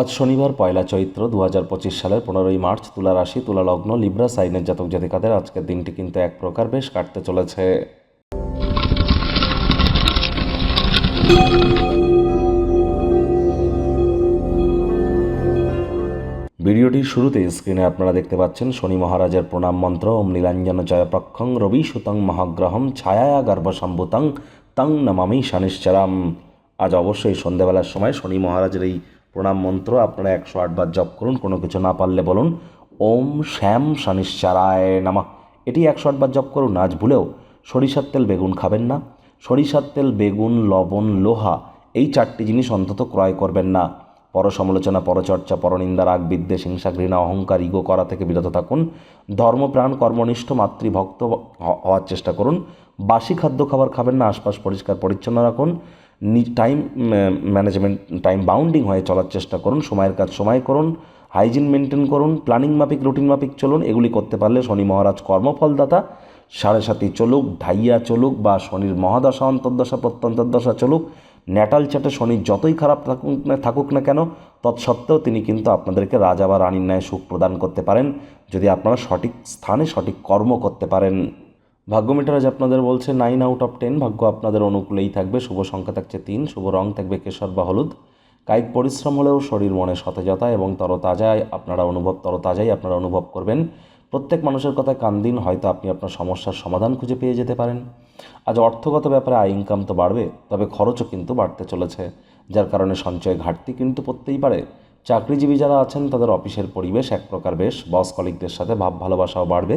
আজ শনিবার পয়লা চৈত্র দু হাজার পঁচিশ সালের পনেরোই মার্চ তুলা রাশি, তুলা লগ্ন, লিব্রা, সাইনের জাতক জাতিকাদের আজকের দিনটি কিন্তু এক প্রকার বেশ কাটতে চলেছে। ভিডিওটির শুরুতে স্ক্রিনে আপনারা দেখতে পাচ্ছেন শনি মহারাজের প্রণাম মন্ত্র, ওম নীলাঞ্জন জয়প্রক্ষং রবি সুতং মহাগ্রহম ছায়া গর্ভসম্ভুতং তং নমামি শনিশ্চরাম। আজ অবশ্যই সন্ধ্যাবেলার সময় শনি মহারাজের এই প্রণাম মন্ত্র, আপনারা একশো আটবার জপ করুন, কোনো কিছু না পারলে বলুন। ওম শ্যাম শনিশ্চরায় নামা। এটি একশো আটবার জপ করুন, আজ ভুলেও সরিষার তেল বেগুন খাবেন না। সরিষার তেল, বেগুন, লবণ, লোহা, এই চারটি জিনিস অন্তত ক্রয় করবেন না। পরসমালোচনা, পরচর্চা, পরনিন্দা, রাগ, বিদ্বেষ, হিংসা, ঘৃণা, অহংকার, ইগো করা থেকে বিরত থাকুন। ধর্মপ্রাণ, কর্মনিষ্ঠ, মাতৃভক্ত হওয়ার চেষ্টা করুন। বাসি খাদ্য খাবার খাবেন না, আশপাশ পরিষ্কার পরিচ্ছন্ন রাখুন। টাইম ম্যানেজমেন্ট টাইম বাউন্ডিং হয়ে চলার চেষ্টা করুন, সময়ের কাজ সময় করুন হাইজিন মেনটেন করুন প্ল্যানিং মাফিক রুটিন মাফিক চলুন, এগুলি করতে পারলে শনি মহারাজ কর্মফলদাতা। সাড়ে সাতি চলুক, ঢাইয়া চলুক বা শনির মহাদশা, অন্তর্দশা, প্রত্যন্তর্দশা চলুক ন্যাটাল চাটে শনি যতই খারাপ থাকুক না থাকুক না কেন, তৎসত্ত্বেও তিনি কিন্তু আপনাদেরকে রাজা বা রানীর ন্যায় সুখ প্রদান করতে পারেন। যদি আপনারা সঠিক স্থানে সঠিক কর্ম করতে পারেন। ভাগ্য মিটার আজ আপনাদের বলছে নাইন আউট অফ টেন ভাগ্য আপনাদের অনুকূলেই থাকবে। শুভ সংখ্যা থাকছে তিন, শুভ রং থাকবে কেশর বা হলুদ। কায়িক পরিশ্রম হলেও শরীর মনে সতেজতা এবং তরতাজায় আপনারা অনুভব, তরতাজাই আপনারা অনুভব করবেন। প্রত্যেক মানুষের কথায় কান দিন, হয়তো আপনি আপনার সমস্যার সমাধান খুঁজে পেয়ে যেতে পারেন। আজ অর্থগত ব্যাপারে আয় ইনকাম তো বাড়বে, তবে খরচও কিন্তু বাড়তে চলেছে, যার কারণে সঞ্চয় ঘাটতি কিন্তু পড়তেই পারে। চাকরিজীবী যারা আছেন, তাদের অফিসের পরিবেশ এক প্রকার বেশ বস কলিকদের সাথে ভাব ভালোবাসাও বাড়বে।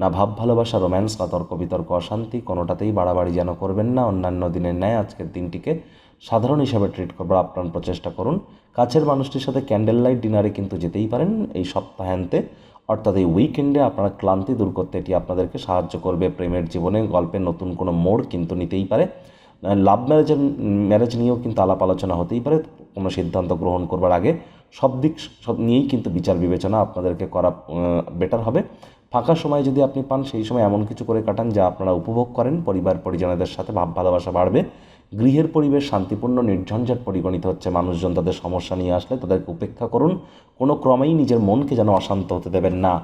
না ভাব, ভালোবাসা রোম্যান্স না তর্ক বিতর্ক, অশান্তি কোনোটাতেই বাড়াবাড়ি যেন করবেন না। অন্যান্য দিনের ন্যায় আজকের দিনটিকে সাধারণ হিসাবে ট্রিট করবার আপ্রাণ প্রচেষ্টা করুন। কাছের মানুষটির সাথে ক্যান্ডেল লাইট ডিনারে কিন্তু যেতেই পারেন। এই সপ্তাহান্তে, অর্থাৎ এই উইকেন্ডে আপনারা ক্লান্তি দূর করতে এটি আপনাদেরকে সাহায্য করবে। প্রেমের জীবনে গল্পের নতুন কোনো মোড় কিন্তু নিতেই পারে। লাভ ম্যারেজের ম্যারেজ নিয়েও কিন্তু আলাপ আলোচনা হতেই পারে। কোনো সিদ্ধান্ত গ্রহণ করবার আগে সব দিক, সব নিয়েই কিন্তু বিচার বিবেচনা আপনাদেরকে করা বেটার হবে। ফাঁকা সময় যদি আপনি পান, সেই সময় এমন কিছু করে কাটান যা আপনারা উপভোগ করেন, পরিবার পরিজনদের সাথে ভাব ভালোবাসা বাড়বে, গৃহের পরিবেশ শান্তিপূর্ণ, নির্ঝঞ্ঝাট পরিগণিত হচ্ছে, মানুষজন তাদের সমস্যা নিয়ে আসলে তাদেরকে উপেক্ষা করুন, কোনো ক্রমেই নিজের মনকে যেন অশান্ত হতে দেবেন না।